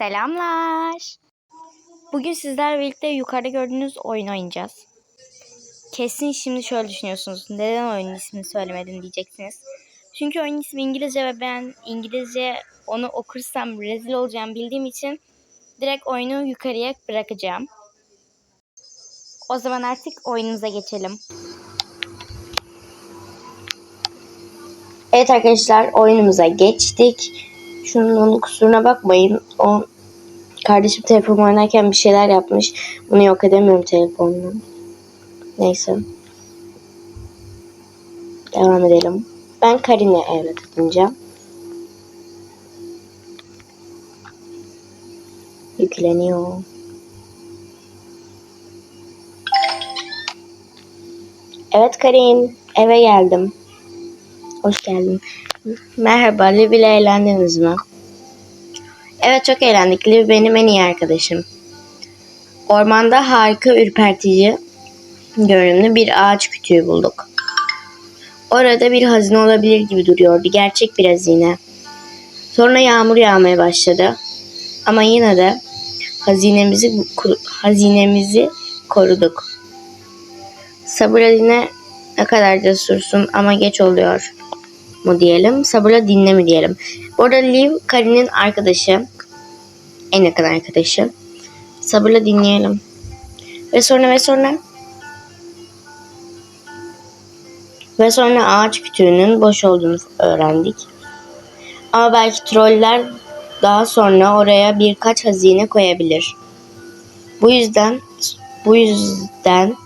Selamlar. Bugün sizlerle birlikte yukarıda gördüğünüz oyun oynayacağız. Kesin şimdi şöyle düşünüyorsunuz. Neden oyunun ismini söylemedin diyeceksiniz. Çünkü oyunun ismi İngilizce ve ben İngilizce onu okursam rezil olacağım bildiğim için direkt oyunu yukarıya bırakacağım. O zaman artık oyunumuza geçelim. Evet arkadaşlar oyunumuza geçtik. Şunun kusuruna bakmayın. O kardeşim telefon oynarken bir şeyler yapmış. Bunu yok edemiyorum telefonla. Neyse. Devam edelim. Ben Karin'e evlat edineceğim. Yükleniyor. Evet Karin, eve geldim. Hoş geldin. Merhaba, Liv ile eğlendiniz mi? Evet çok eğlendik. Liv benim en iyi arkadaşım. Ormanda harika ürpertici görünümlü bir ağaç kütüğü bulduk. Orada bir hazine olabilir gibi duruyordu. Gerçek bir hazine. Sonra yağmur yağmaya başladı. Ama yine de hazinemizi hazinemizi koruduk. Sabır ne kadar cesursun ama geç oluyor mu diyelim. Sabırla dinle mi diyelim. Bu arada Liv Karin'in arkadaşı. En yakın arkadaşı. Sabırla dinleyelim. Ve sonra ve sonra ve sonra ağaç kütüğünün boş olduğunu öğrendik. Ama belki troller daha sonra oraya birkaç hazine koyabilir. Bu yüzden bu yüzden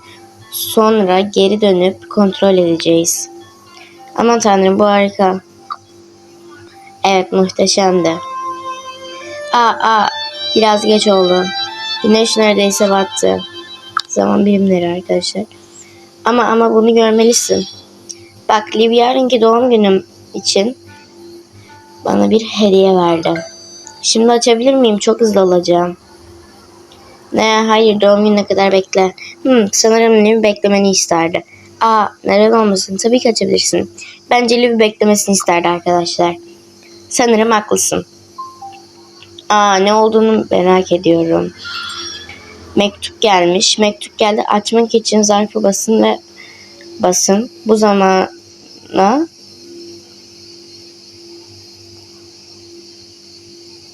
sonra geri dönüp kontrol edeceğiz. Aman tanrım bu harika. Evet muhteşemdi. Aa, aa biraz geç oldu. Güneş neredeyse battı. Zaman birimleri arkadaşlar. Ama ama bunu görmelisin. Bak Liv yarınki doğum günüm için bana bir hediye verdi. Şimdi açabilir miyim? Çok hızlı alacağım. Ne hayır doğum gününe kadar bekle. Hmm, sanırım Liv beklemeni isterdi. Aa neden olmasın tabii ki açabilirsin. Bence Liv beklemesini isterdi arkadaşlar. Sanırım haklısın. Aa ne olduğunu merak ediyorum. Mektup gelmiş. Mektup geldi. Açmak için zarfı basın ve basın. Bu zamana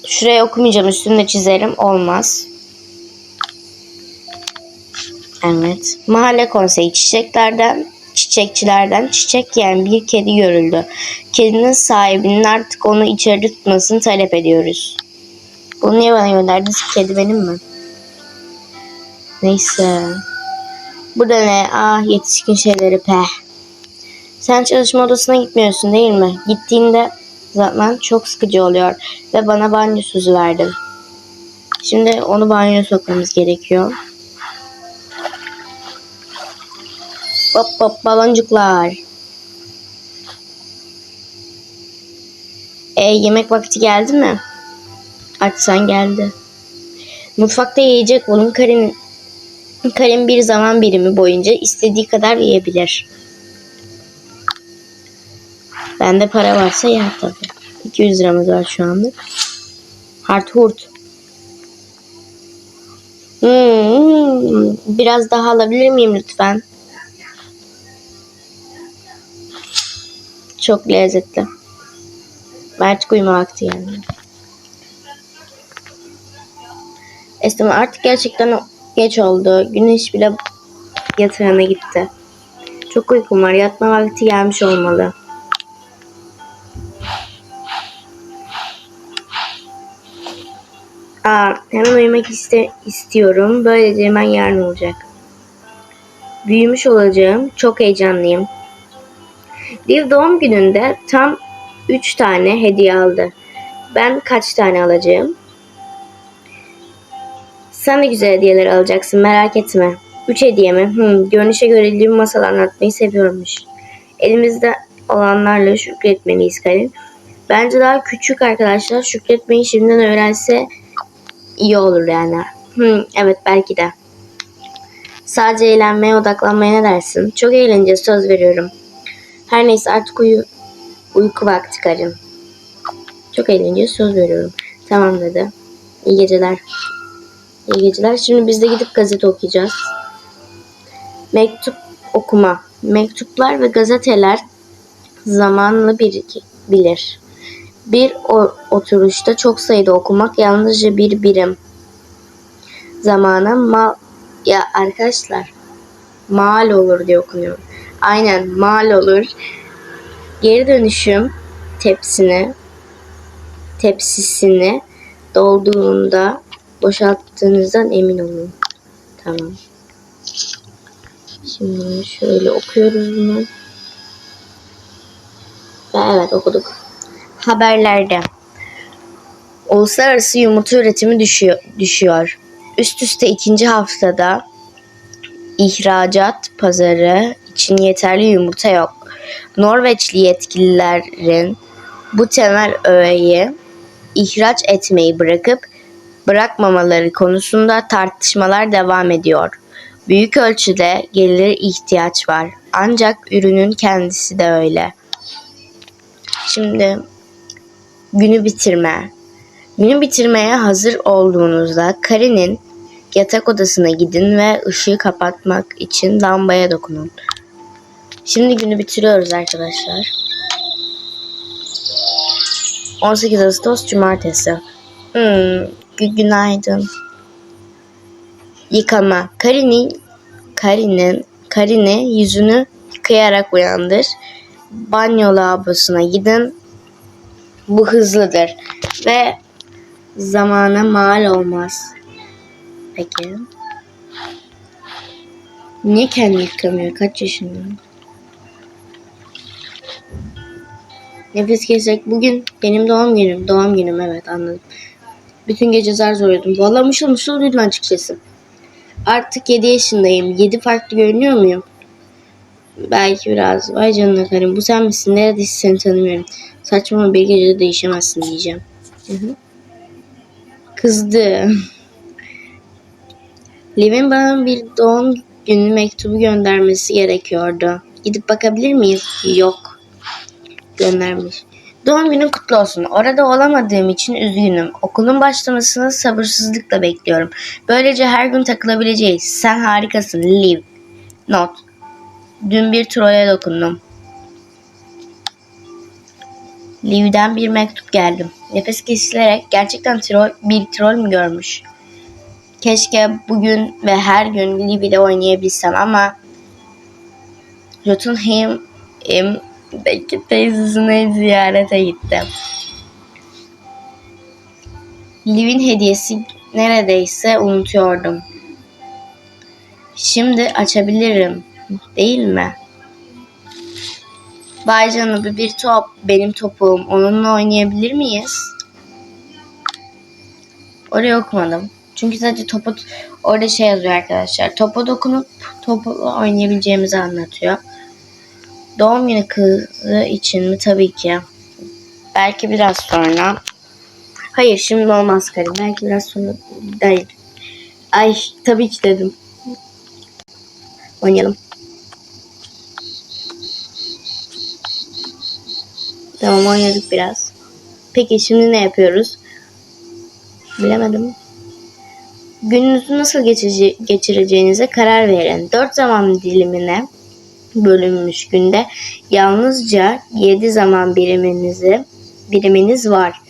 Şuraya okumayacağım. Üstünde çizerim. Olmaz. Evet. Mahalle konseyi çiçeklerden çiçekçilerden çiçek yiyen bir kedi görüldü. Kedinin sahibinin artık onu içeride tutmasını talep ediyoruz. Bunu niye bana gönderdiniz? Kedi benim mi? Neyse. Burada ne? Ah yetişkin şeyleri peh. Sen çalışma odasına gitmiyorsun değil mi? Gittiğinde zaman çok sıkıcı oluyor ve bana banyo sözü verdin. Şimdi onu banyoya sokmamız gerekiyor. Hop hop baloncuklar. E yemek vakti geldi mi? Açsan geldi. Mutfakta yiyecek bulun. Karin, Karin bir zaman birimi boyunca istediği kadar yiyebilir. Bende para varsa yer tabii. 200 liramız var şu anlık. Hart hurt. Hmm, biraz daha alabilir miyim lütfen? Çok lezzetli. Artık uyuma vakti yani. Esneme artık gerçekten geç oldu. Güneş bile yatağına gitti. Çok uykum var. Yatma vakti gelmiş olmalı. Aa, hemen uyumak iste istiyorum. Böylece hemen yarın olacak. Büyümüş olacağım. Çok heyecanlıyım. Liv doğum gününde tam 3 tane hediye aldı. Ben kaç tane alacağım? Sen de güzel hediyeler alacaksın merak etme. 3 hediye mi? Hmm, görünüşe göre Liv masal anlatmayı seviyormuş. Elimizde olanlarla şükretmeliyiz Karin. Bence daha küçük arkadaşlar şükretmeyi şimdiden öğrense iyi olur yani. Hmm, evet belki de. Sadece eğlenmeye odaklanmaya ne dersin? Çok eğleneceğiz söz veriyorum. Her neyse artık uyu, uyku vakti karın. Çok eğlenceli söz veriyorum. Tamam dedi. İyi geceler. İyi geceler. Şimdi biz de gidip gazete okuyacağız. Mektup okuma. Mektuplar ve gazeteler zamanla bilir. Bir oturuşta çok sayıda okumak yalnızca bir birim zamana mal ya arkadaşlar mal olur diye okunuyor. Aynen mal olur. Geri dönüşüm tepsini tepsisini dolduğunda boşalttığınızdan emin olun. Tamam. Şimdi şöyle okuyoruz bunu. Ve evet okuduk. Haberlerde. Uluslararası yumurta üretimi düşüyor. düşüyor. Üst üste ikinci haftada ihracat pazarı için yeterli yumurta yok. Norveçli yetkililerin bu temel öğeyi ihraç etmeyi bırakıp bırakmamaları konusunda tartışmalar devam ediyor. Büyük ölçüde gelir ihtiyaç var. Ancak ürünün kendisi de öyle. Şimdi günü bitirme. Günü bitirmeye hazır olduğunuzda Karin'in yatak odasına gidin ve ışığı kapatmak için lambaya dokunun. Şimdi günü bitiriyoruz arkadaşlar. 18 Ağustos Cumartesi. Hmm, gü- günaydın. Yıkama. Karin'in Karin'in Karin'i yüzünü yıkayarak uyandır. Banyo lavabosuna gidin. Bu hızlıdır ve zamana mal olmaz. Peki. Niye kendi yıkamıyor? Kaç yaşında? Nefes kesek. Bugün benim doğum günüm. Doğum günüm evet anladım. Bütün gece zar zor uyudum. Valla mışıl mışıl uyudum açıkçası. Artık 7 yaşındayım. 7 farklı görünüyor muyum? Belki biraz. Vay canına karım. Bu sen misin? Neredeyse seni tanımıyorum. Saçma bir gecede değişemezsin diyeceğim. Hı hı. Kızdı. Liv'in bana bir doğum günü mektubu göndermesi gerekiyordu. Gidip bakabilir miyiz? Yok. Göndermiş. Doğum günün kutlu olsun. Orada olamadığım için üzgünüm. Okulun başlamasını sabırsızlıkla bekliyorum. Böylece her gün takılabileceğiz. Sen harikasın Liv. Not. Dün bir trole dokundum. Liv'den bir mektup geldi. Nefes kesilerek gerçekten troll, bir troll mü görmüş? Keşke bugün ve her gün Liv ile oynayabilsem ama Jotunheim belki teyzesine ziyarete gitti. Liv'in hediyesi neredeyse unutuyordum. Şimdi açabilirim, değil mi? Vay canına bir top, benim topum. Onunla oynayabilir miyiz? Oraya okumadım. Çünkü sadece topu orada şey yazıyor arkadaşlar. Topa dokunup topla oynayabileceğimizi anlatıyor. Doğum günü kızı için mi? Tabii ki. Belki biraz sonra. Hayır şimdi olmaz Karim. Belki biraz sonra değil. Ay tabii ki dedim. Oynayalım. Tamam oynadık biraz. Peki şimdi ne yapıyoruz? Bilemedim. Gününüzü nasıl geçireceğinize karar verin. Dört zaman dilimine bölünmüş günde yalnızca 7 zaman biriminizi biriminiz var.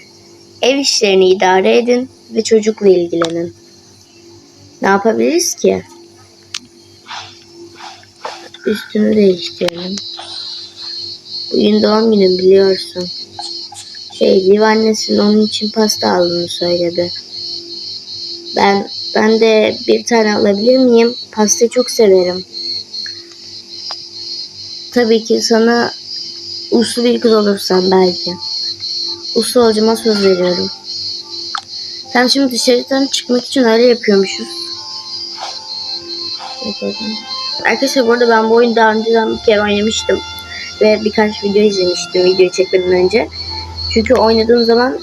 Ev işlerini idare edin ve çocukla ilgilenin. Ne yapabiliriz ki? Üstünü değiştirelim. Bugün doğum günü biliyorsun. Şey, Liv annesinin onun için pasta aldığını söyledi. Ben ben de bir tane alabilir miyim? Pastayı çok severim. Tabii ki sana uslu bir kız olursan belki. Uslu olacağıma söz veriyorum. Sen şimdi dışarıdan çıkmak için öyle yapıyormuşuz. Yapalım. Arkadaşlar bu arada ben bu oyunu daha önceden bir kere oynamıştım. Ve birkaç video izlemiştim videoyu çekmeden önce. Çünkü oynadığım zaman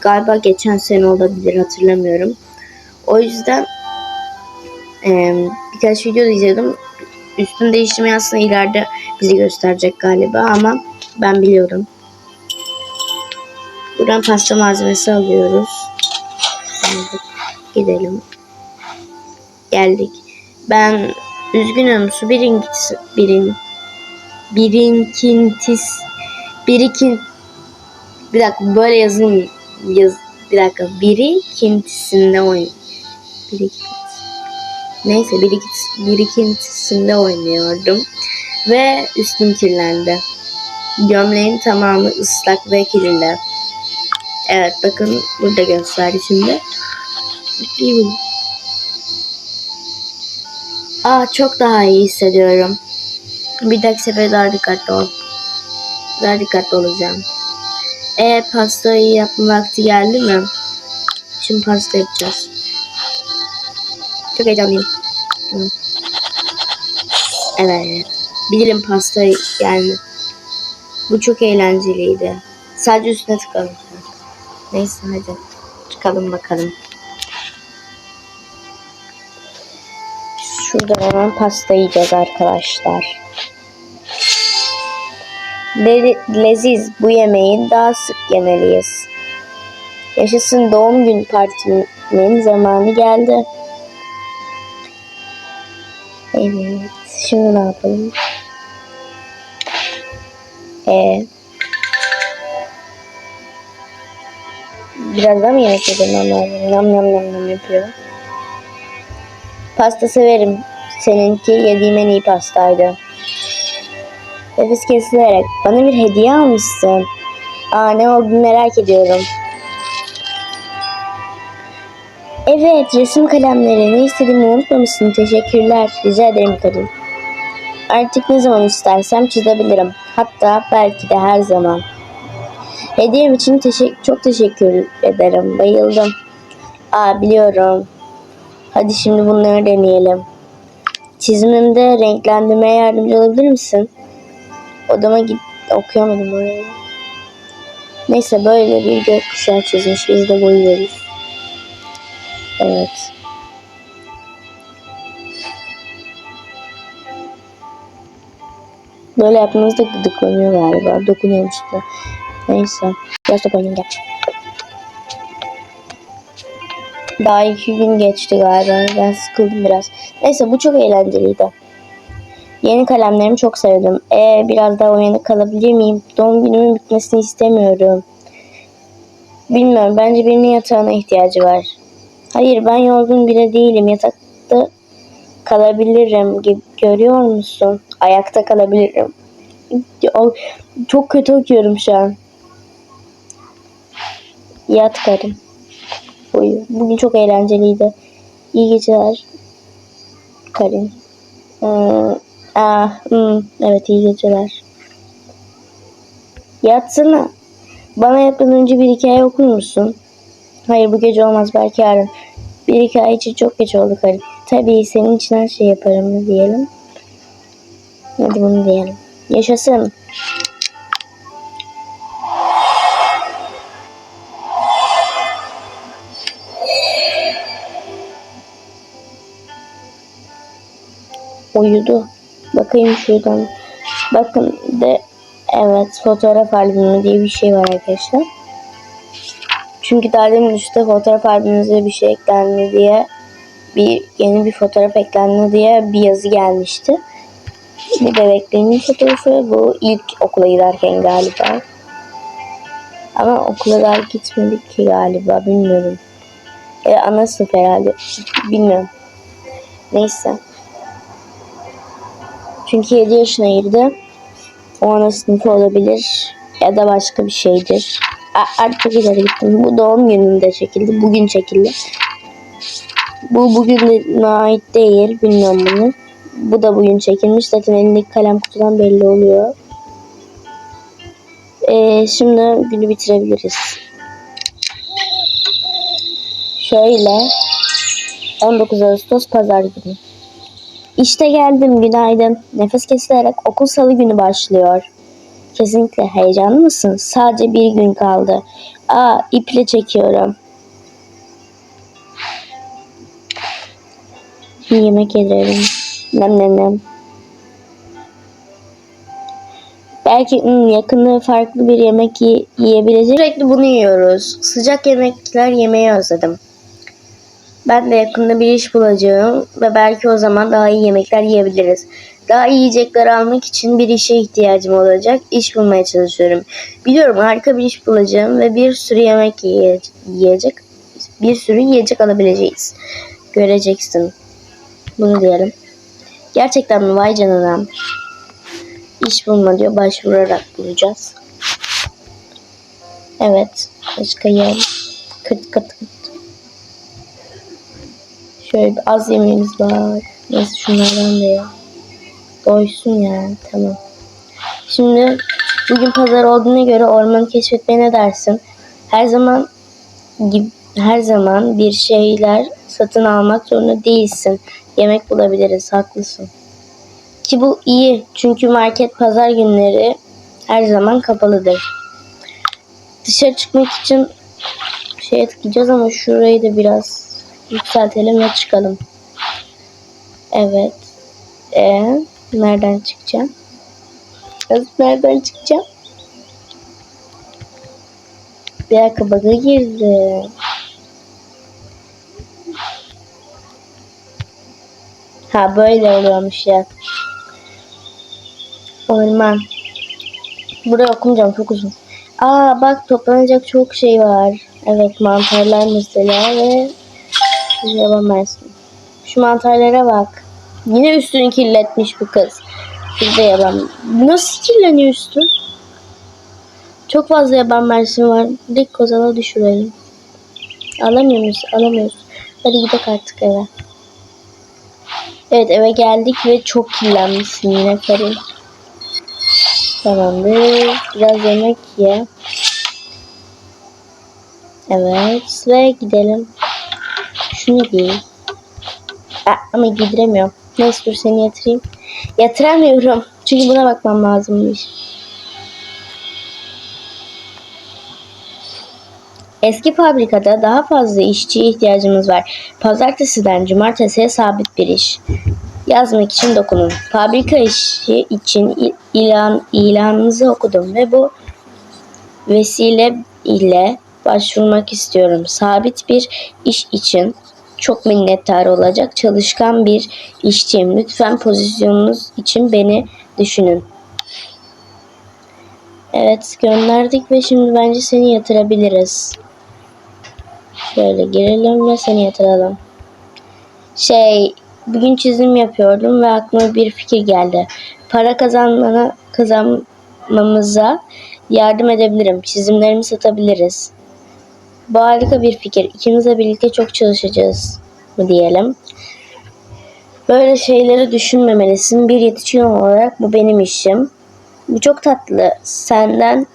galiba geçen sene olabilir hatırlamıyorum. O yüzden eee, birkaç video izledim. Üstün değiştirmeyi aslında ileride bize gösterecek galiba ama ben biliyorum. Buradan pasta malzemesi alıyoruz. Gidelim. Geldik. Ben üzgünüm su birinkisi birin birinkintis birikin bir dakika böyle yazın yaz bir dakika birikintisinde oyun birikintis neyse birikintisi, birikintisinde oynuyordum ve üstüm kirlendi gömleğin tamamı ıslak ve kirli evet bakın burada gösterdi şimdi Aa çok daha iyi hissediyorum. Bir dahaki sefere daha dikkatli ol. Daha dikkatli olacağım. E pastayı yapma vakti geldi mi? Şimdi pasta yapacağız. Çok heyecanlıyım. Evet. Bir pasta geldi. Bu çok eğlenceliydi. Sadece üstüne tıkalım. Neyse hadi. Çıkalım bakalım. Şurada hemen pasta yiyeceğiz arkadaşlar. Le leziz bu yemeği daha sık yemeliyiz. Yaşasın doğum gün partimin zamanı geldi. Evet. Şimdi ne yapalım? Ee, biraz daha mı yemek yedim onlar? Nam nam nam nam yapıyor. Pasta severim. Seninki yediğim en iyi pastaydı. Nefes kesilerek bana bir hediye almışsın. Aa ne oldu merak ediyorum. Evet resim kalemleri ne istediğimi unutmamışsın. Teşekkürler. Rica ederim kadın. Artık ne zaman istersem çizebilirim. Hatta belki de her zaman. Hediyem için teşek çok teşekkür ederim. Bayıldım. Aa biliyorum. Hadi şimdi bunları deneyelim. Çizimimde renklendirmeye yardımcı olabilir misin? Odama git okuyamadım orayı. Neyse böyle bir gökkuşağı çizmiş. Biz de boyuyoruz. Evet. Böyle yaptığınızda gıdıklanıyor galiba. Dokunuyor işte. Neyse. Biraz top oynayayım gel. Daha iki gün geçti galiba. Ben sıkıldım biraz. Neyse bu çok eğlenceliydi. Yeni kalemlerimi çok sevdim. E biraz daha uyanık kalabilir miyim? Doğum günümün bitmesini istemiyorum. Bilmiyorum. Bence birinin yatağına ihtiyacı var. Hayır ben yorgun bile değilim. Yatakta kalabilirim. Görüyor musun? Ayakta kalabilirim. Çok kötü okuyorum şu an. Yat karım. Uyu. Bugün çok eğlenceliydi. İyi geceler. Karin. Ee, ah, hmm, evet iyi geceler. Yatsana. Bana yapmadan önce bir hikaye okur musun? Hayır bu gece olmaz belki yarın. Bir hikaye için çok geç oldu Karin. Tabii senin için her şey yaparım diyelim. Hadi bunu diyelim. Yaşasın. Uyudu. Bakayım şuradan. Bakın de evet fotoğraf albümü diye bir şey var arkadaşlar. Çünkü daha üstte fotoğraf albümünüze bir şey eklendi diye bir yeni bir fotoğraf eklendi diye bir yazı gelmişti. Bir bebeklerimin fotoğrafı bu ilk okula giderken galiba. Ama okula daha gitmedik ki galiba bilmiyorum. E, ana sınıf herhalde. Bilmiyorum. Neyse. Çünkü 7 yaşına girdi. O ana sınıfı olabilir. Ya da başka bir şeydir. Artık ileri gittim. Bu doğum gününde çekildi. Bugün çekildi. Bu bugün ait değil. Bilmiyorum bunu. Bu da bugün çekilmiş. Zaten elindeki kalem kutudan belli oluyor. Ee, şimdi günü bitirebiliriz. Şöyle 19 Ağustos Pazar günü. İşte geldim günaydın. Nefes kesilerek okul salı günü başlıyor. Kesinlikle heyecanlı mısın? Sadece bir gün kaldı. Aa iple çekiyorum. Yemek yedirelim. Nem nem nem. Belki hmm, yakında farklı bir yemek yi- yiyebileceğiz. Sürekli bunu yiyoruz. Sıcak yemekler yemeyi özledim. Ben de yakında bir iş bulacağım ve belki o zaman daha iyi yemekler yiyebiliriz. Daha iyi yiyecekler almak için bir işe ihtiyacım olacak. İş bulmaya çalışıyorum. Biliyorum harika bir iş bulacağım ve bir sürü yemek yiye- yiyecek, bir sürü yiyecek alabileceğiz. Göreceksin. Bunu diyelim. Gerçekten mi? Vay canına. İş bulma diyor. Başvurarak bulacağız. Evet. Başka yer. Kıt kıt kıt. Şöyle bir az yemeğimiz var. Neyse şunlardan da ya. Doysun yani. Tamam. Şimdi bugün pazar olduğuna göre ormanı keşfetmeye ne dersin? Her zaman her zaman bir şeyler satın almak zorunda değilsin. Yemek bulabiliriz. Haklısın. Ki bu iyi. Çünkü market pazar günleri her zaman kapalıdır. Dışarı çıkmak için şeye tıklayacağız ama şurayı da biraz yükseltelim ve çıkalım. Evet. E nereden çıkacağım? Kız nereden çıkacağım? Bir dakika bug'a girdi. Ha böyle oluyormuş ya. Orman. Burayı okumayacağım çok uzun. Aa bak toplanacak çok şey var. Evet mantarlar mesela ve mersin. Şu mantarlara bak. Yine üstünü kirletmiş bu kız. Şurada yaban. Nasıl kirleniyor üstü? Çok fazla yaban mersin var. Dik kozala düşürelim. Alamıyor muyuz? Alamıyoruz. Hadi gidelim artık eve. Evet eve geldik ve çok kirlenmişsin yine karın. Tamamdır. Biraz yemek ye. Evet ve gidelim. Şunu giy. Aa, ama giydiremiyorum. Neyse seni yatırayım. Yatıramıyorum. Çünkü buna bakmam lazımmış. Eski fabrikada daha fazla işçiye ihtiyacımız var. Pazartesiden cumartesiye sabit bir iş. Yazmak için dokunun. Fabrika işi için il- ilan ilanınızı okudum ve bu vesile ile başvurmak istiyorum. Sabit bir iş için çok minnettar olacak çalışkan bir işçiyim. Lütfen pozisyonunuz için beni düşünün. Evet gönderdik ve şimdi bence seni yatırabiliriz. Şöyle girelim ve seni yatıralım. Şey bugün çizim yapıyordum ve aklıma bir fikir geldi. Para kazanmana kazanmamıza yardım edebilirim. Çizimlerimi satabiliriz. Bu harika bir fikir. İkimiz de birlikte çok çalışacağız mı diyelim. Böyle şeyleri düşünmemelisin. Bir yetişkin olarak bu benim işim. Bu çok tatlı. Senden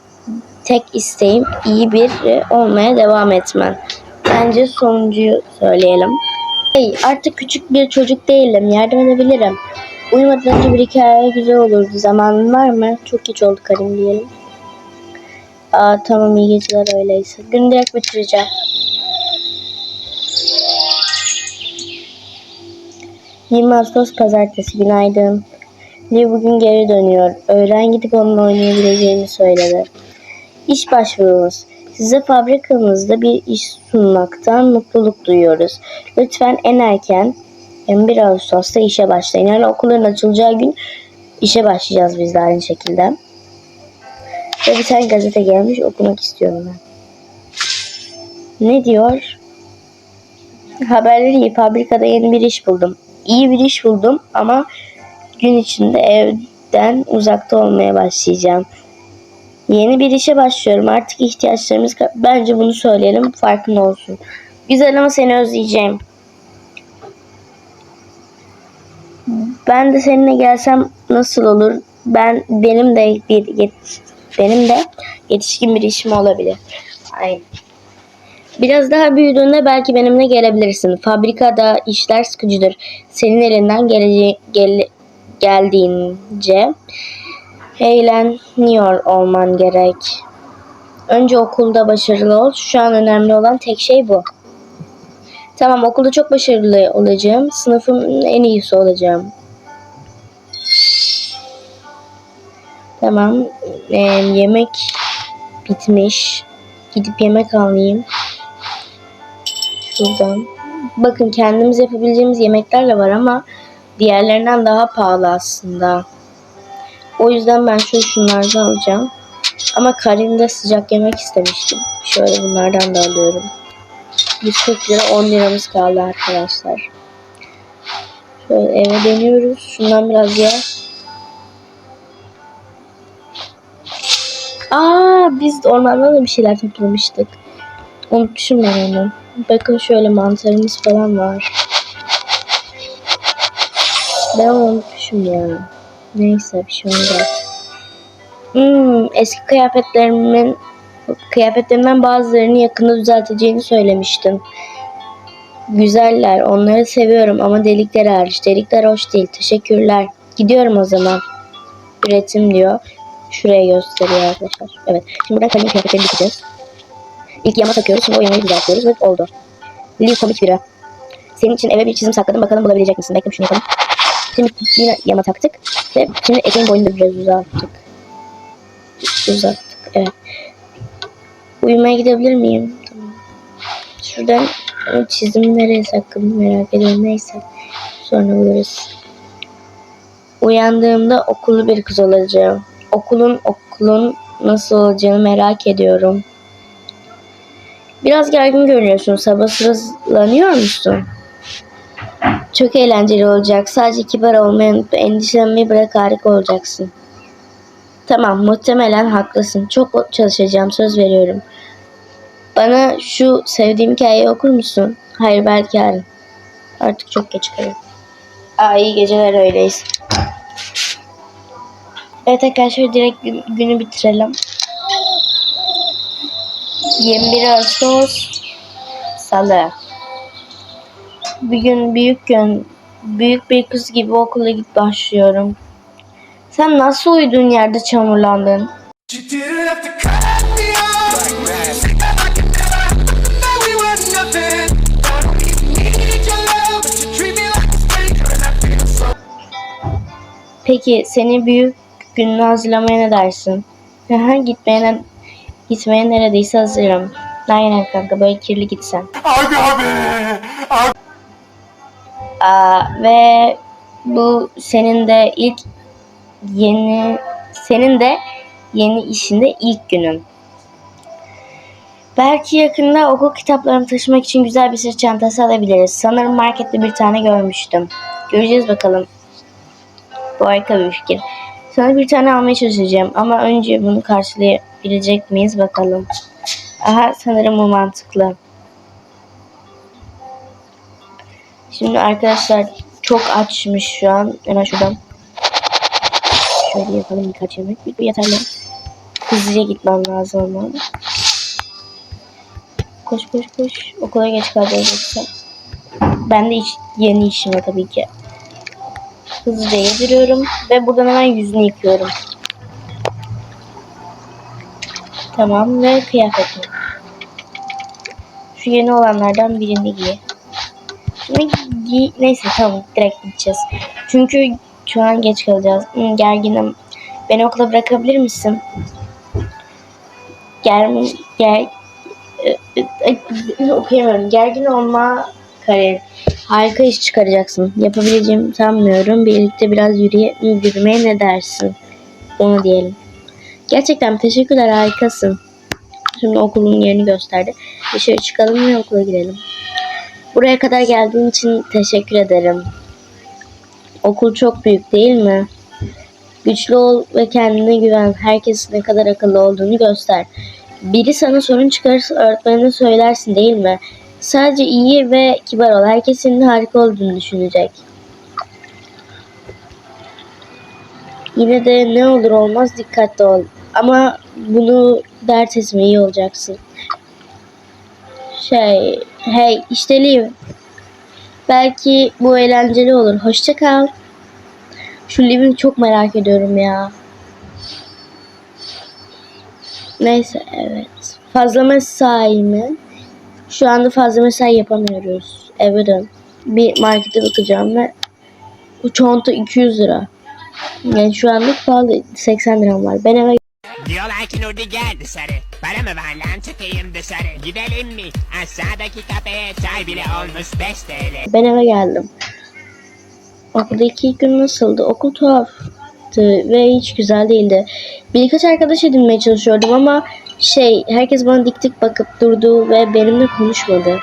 tek isteğim iyi bir olmaya devam etmen. Bence sonuncuyu söyleyelim. Hey, artık küçük bir çocuk değilim. Yardım edebilirim. Uyumadan önce bir hikaye güzel olurdu. Zamanın var mı? Çok geç oldu Karim diyelim. Aa, tamam iyi geceler öyleyse. Günü direkt bitireceğim. ...20 Ağustos Pazartesi günaydın. Lee bugün geri dönüyor. Öğlen gidip onunla oynayabileceğimi söyledi. İş başvurumuz. Size fabrikamızda bir iş sunmaktan mutluluk duyuyoruz. Lütfen en erken 21 Ağustos'ta işe başlayın. Yani okulların açılacağı gün işe başlayacağız biz de aynı şekilde. Ve bir tane gazete gelmiş okumak istiyorum ben. Ne diyor? Haberleri iyi. Fabrikada yeni bir iş buldum. İyi bir iş buldum ama gün içinde evden uzakta olmaya başlayacağım. Yeni bir işe başlıyorum. Artık ihtiyaçlarımız bence bunu söyleyelim farkında olsun. Güzel ama seni özleyeceğim. Ben de seninle gelsem nasıl olur? Ben benim de bir benim de yetişkin bir işim olabilir. Aynen. Biraz daha büyüdüğünde belki benimle gelebilirsin. Fabrikada işler sıkıcıdır. Senin elinden gelece- gel- geldiğince eğleniyor olman gerek. Önce okulda başarılı ol. Şu an önemli olan tek şey bu. Tamam okulda çok başarılı olacağım. Sınıfımın en iyisi olacağım. Tamam. Ee, yemek bitmiş. Gidip yemek alayım. Şuradan. bakın kendimiz yapabileceğimiz yemekler de var ama diğerlerinden daha pahalı aslında. O yüzden ben şu şunlardan alacağım. Ama Karin'de sıcak yemek istemiştim. Şöyle bunlardan da alıyorum. 140 lira 10 liramız kaldı arkadaşlar. Şöyle eve deniyoruz. Şundan biraz ye. Aa biz ormandan da bir şeyler toplamıştık. Unutmuşum ben onu. Bakın şöyle mantarımız falan var. Ben unutmuşum ya. Neyse bir şey olmaz. Hmm, eski kıyafetlerimin kıyafetlerimden bazılarını yakında düzelteceğini söylemiştin. Güzeller, onları seviyorum ama delikler hariç. Delikler hoş değil. Teşekkürler. Gidiyorum o zaman. Üretim diyor. Şuraya gösteriyor arkadaşlar. Evet. Şimdi buradan kalem kıyafetlerini dikeceğiz. İlk yama takıyoruz. Şimdi o yamayı düzeltiyoruz ve oldu. Liv komik biri. Senin için eve bir çizim sakladım. Bakalım bulabilecek misin? Bekle şunu yapalım. Şimdi yine yama taktık. Ve şimdi eteğin boyunu da biraz uzattık. Uzattık. Evet. Uyumaya gidebilir miyim? Şuradan o çizim nereye sakladım merak ediyorum. Neyse. Sonra buluruz. Uyandığımda okullu bir kız olacağım. Okulun okulun nasıl olacağını merak ediyorum. Biraz gergin görünüyorsun. Sabırsızlanıyor musun? Çok eğlenceli olacak. Sadece kibar olmayı unut. Endişelenmeyi bırak harika olacaksın. Tamam muhtemelen haklısın. Çok çalışacağım söz veriyorum. Bana şu sevdiğim hikayeyi okur musun? Hayır belki yarın. Artık çok geç kalıyor. Aa iyi geceler öyleyiz. Evet arkadaşlar direkt gün- günü bitirelim. 21 Ağustos Salı. Bugün büyük gün. Büyük bir kız gibi okula git başlıyorum. Sen nasıl uyuduğun yerde çamurlandın? Peki seni büyük gününü hazırlamaya ne dersin? Aha, gitmeye, gitmeye neredeyse hazırım. Aynen kanka böyle kirli gitsen. Aga be! Aga Aa, ve bu senin de ilk yeni senin de yeni işinde ilk günün. Belki yakında okul kitaplarını taşımak için güzel bir sırt çantası alabiliriz. Sanırım markette bir tane görmüştüm. Göreceğiz bakalım. Bu harika bir fikir. Sana bir tane almaya çalışacağım ama önce bunu karşılayabilecek miyiz bakalım. Aha sanırım bu mantıklı. Şimdi arkadaşlar çok açmış şu an. Hemen şuradan. Şöyle yapalım birkaç yemek. Bu yeterli. Hızlıca gitmem lazım ama. Koş koş koş. Okula geç kalacağız. Ben de iş, yeni işim var tabii ki. Hızlıca yediriyorum. Ve buradan hemen yüzünü yıkıyorum. Tamam ve kıyafetini. Şu yeni olanlardan birini giy. Şimdi giy... Neyse tamam direkt gideceğiz. Çünkü şu an geç kalacağız. Hmm, gerginim. Beni okula bırakabilir misin? Gel... Gel... Okuyamıyorum. Gergin olma kare. Harika iş çıkaracaksın. Yapabileceğimi sanmıyorum. Birlikte biraz yürüye, yürümeye ne dersin? Onu diyelim. Gerçekten teşekkürler harikasın. Şimdi okulun yerini gösterdi. Dışarı çıkalım ve okula girelim. Buraya kadar geldiğin için teşekkür ederim. Okul çok büyük değil mi? Güçlü ol ve kendine güven. Herkesin ne kadar akıllı olduğunu göster. Biri sana sorun çıkarırsa öğretmenine söylersin değil mi? Sadece iyi ve kibar ol. Herkes senin harika olduğunu düşünecek. Yine de ne olur olmaz dikkatli ol. Ama bunu dert etme iyi olacaksın. Şey, hey işte Liv. Belki bu eğlenceli olur. Hoşça kal. Şu Liv'i çok merak ediyorum ya. Neyse evet. Fazla mesai mi? Şu anda fazla mesai yapamıyoruz. Eve dön. Bir markete bakacağım ve bu çanta 200 lira. Yani şu anlık pahalı 80 liram var. Ben eve Diyorlar ki Nuri geldi seni. Para mı var lan çıkayım dışarı gidelim mi? Aşağıdaki kafeye çay bile olmuş 5 TL. Ben eve geldim. Okuldaki ilk gün nasıldı? Okul tuhaftı ve hiç güzel değildi. Birkaç arkadaş edinmeye çalışıyordum ama şey herkes bana dik dik bakıp durdu ve benimle konuşmadı.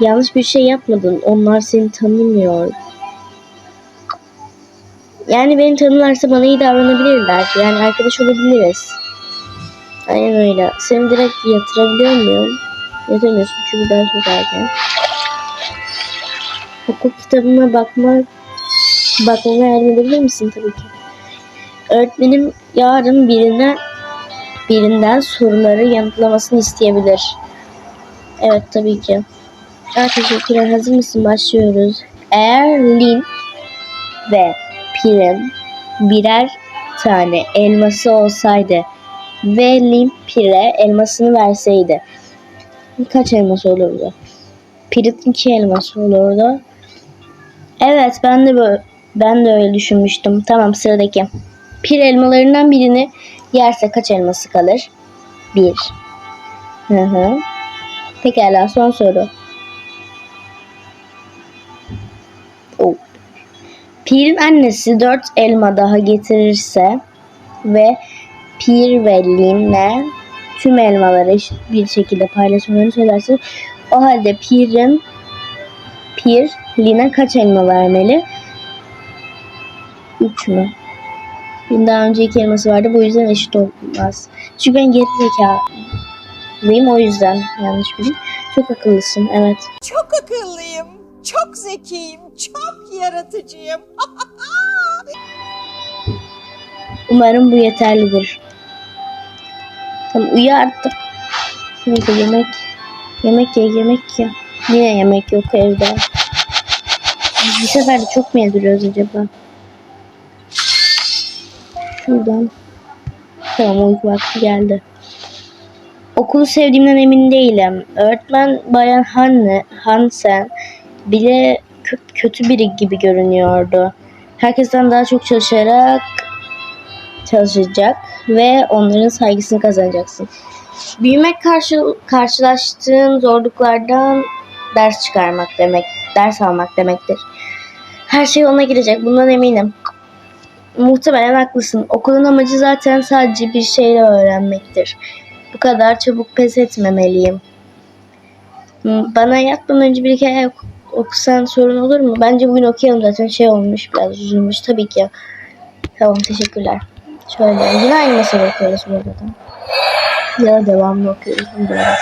Yanlış bir şey yapmadın. Onlar seni tanımıyor. Yani beni tanırlarsa bana iyi davranabilirler. Yani arkadaş olabiliriz. Aynen öyle. Seni direkt yatırabiliyor muyum? Yatamıyorsun çünkü ben çok erken. Okul kitabıma bakmak bakmama yardım edebilir misin tabii ki. Öğretmenim yarın birine birinden soruları yanıtlamasını isteyebilir. Evet tabii ki. Evet teşekkürler. Hazır mısın? Başlıyoruz. Eğer Lin ve Pir'in birer tane elması olsaydı ve Lin Pir'e elmasını verseydi kaç elması olurdu? Pir'in iki elması olurdu. Evet ben de böyle ben de öyle düşünmüştüm. Tamam sıradaki. Pir elmalarından birini yerse kaç elması kalır? Bir. Hı hı. Pekala son soru. Oh. Pir'in annesi dört elma daha getirirse ve Pir ve Lin'le tüm elmaları bir şekilde paylaşmalarını söylerse o halde Pir'in Pir Lin'e kaç elma vermeli? 3 mü? Bin daha önce iki elması vardı bu yüzden eşit olmaz. Çünkü ben geri zekalıyım o yüzden yanlış bildim. Çok akıllısın evet. Çok akıllıyım, çok zekiyim, çok yaratıcıyım. Umarım bu yeterlidir. Tamam uyu artık. Neyse yemek. Yemek ye yemek ye. Niye yemek yok evde? Bir sefer de çok mu yediriyoruz acaba? Şuradan. Tamam uyku vakti geldi. Okulu sevdiğimden emin değilim. Öğretmen Bayan Hanne, Hansen bile kö- kötü biri gibi görünüyordu. Herkesten daha çok çalışarak çalışacak ve onların saygısını kazanacaksın. Büyümek karşı, karşılaştığın zorluklardan ders çıkarmak demek, ders almak demektir. Her şey yoluna girecek, bundan eminim. Muhtemelen haklısın. Okulun amacı zaten sadece bir şeyle öğrenmektir. Bu kadar çabuk pes etmemeliyim. Hmm, Bana yatmadan önce bir hikaye oku- okusan sorun olur mu? Bence bugün okuyalım zaten şey olmuş biraz üzülmüş tabii ki. Tamam teşekkürler. Şöyle yine aynı masada okuyoruz burada da. Ya devamlı okuyoruz da.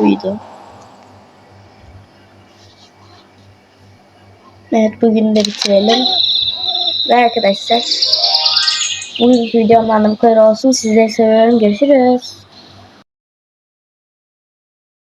Uyudu. Evet bugün de bitirelim. Ve arkadaşlar bugünkü videomdan da bu kadar olsun. Sizleri seviyorum. Görüşürüz.